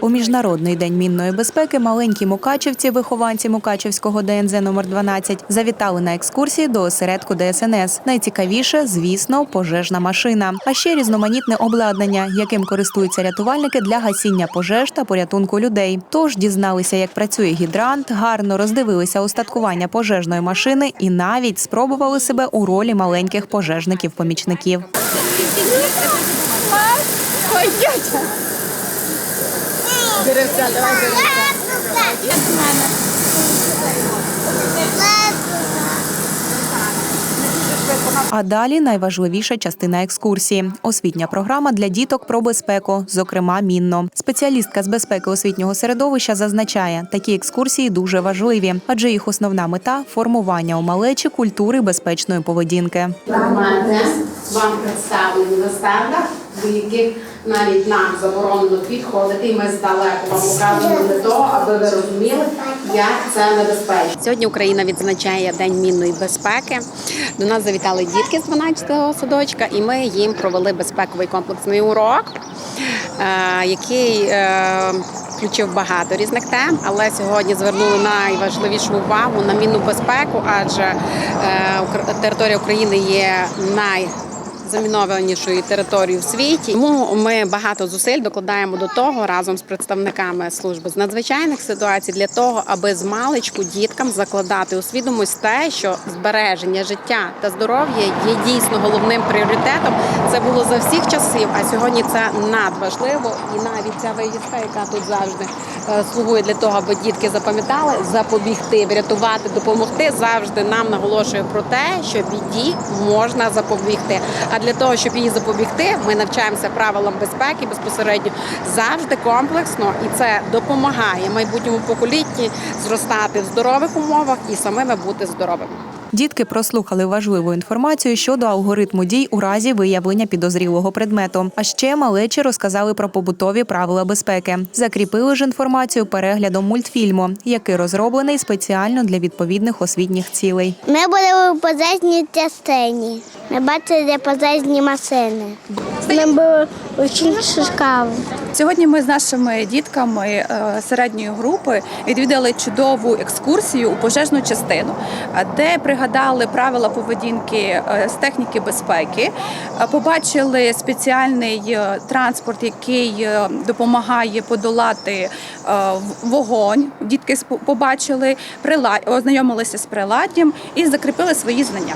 У міжнародний день мінної безпеки маленькі мукачівці, вихованці Мукачівського ДНЗ номер 12 завітали на екскурсії до осередку ДСНС. Найцікавіше, звісно, пожежна машина, а ще різноманітне обладнання, яким користуються рятувальники для гасіння пожеж та порятунку людей. Тож дізналися, як працює гідрант, гарно роздивилися устаткування пожежної машини і навіть спробували себе у ролі маленьких пожежників-помічників. А далі найважливіша частина екскурсії освітня програма для діток про безпеку, зокрема мінно. Спеціалістка з безпеки освітнього середовища зазначає, такі екскурсії дуже важливі, адже їх основна мета формування у малечі культури безпечної поведінки. Документи вам представлені на стендах, до яких навіть нам заборонено підходити, і ми здалеку вам показуємо для того, аби ви розуміли, як це небезпечно. Сьогодні Україна відзначає День мінної безпеки. До нас завітали дітки з 12-го садочка, і ми їм провели безпековий комплексний урок, е, який е, включив багато різних тем, але сьогодні звернули найважливішу увагу на мінну безпеку, адже е, територія України є най замінованішою територією в світі. Тому ми багато зусиль докладаємо до того разом з представниками служби з надзвичайних ситуацій для того, аби з маличку діткам закладати у свідомість те, що збереження життя та здоров'я є дійсно головним пріоритетом. Це було за всіх часів, а сьогодні це надважливо. І навіть ця виїздка, яка тут завжди е, слугує для того, аби дітки запам'ятали, запобігти, врятувати, допомогти, завжди нам наголошує про те, що біді можна запобігти. А для того, щоб її запобігти, ми навчаємося правилам безпеки безпосередньо завжди комплексно, і це допомагає майбутньому поколітті зростати в здорових умовах і самими бути здоровими. Дітки прослухали важливу інформацію щодо алгоритму дій у разі виявлення підозрілого предмету. А ще малечі розказали про побутові правила безпеки. Закріпили ж інформацію переглядом мультфільму, який розроблений спеціально для відповідних освітніх цілей. Ми були у пожежній частині. Ми бачили пожежні машини. Ми були дуже цікаво. Сьогодні ми з нашими дітками е, середньої групи відвідали чудову екскурсію у пожежну частину, е, де пригадали правила поведінки е, з техніки безпеки, побачили спеціальний транспорт, який допомагає подолати вогонь. Дітки побачили ознайомилися з приладдям і закріпили свої знання.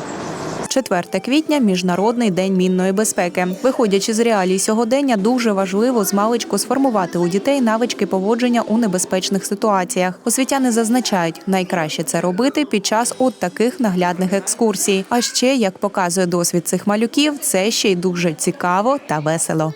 4 квітня міжнародний день мінної безпеки. Виходячи з реалій сьогодення, дуже важливо з маличку сформувати у дітей навички поводження у небезпечних ситуаціях. Освітяни зазначають, найкраще це робити під час от таких наглядних екскурсій. А ще, як показує досвід цих малюків, це ще й дуже цікаво та весело.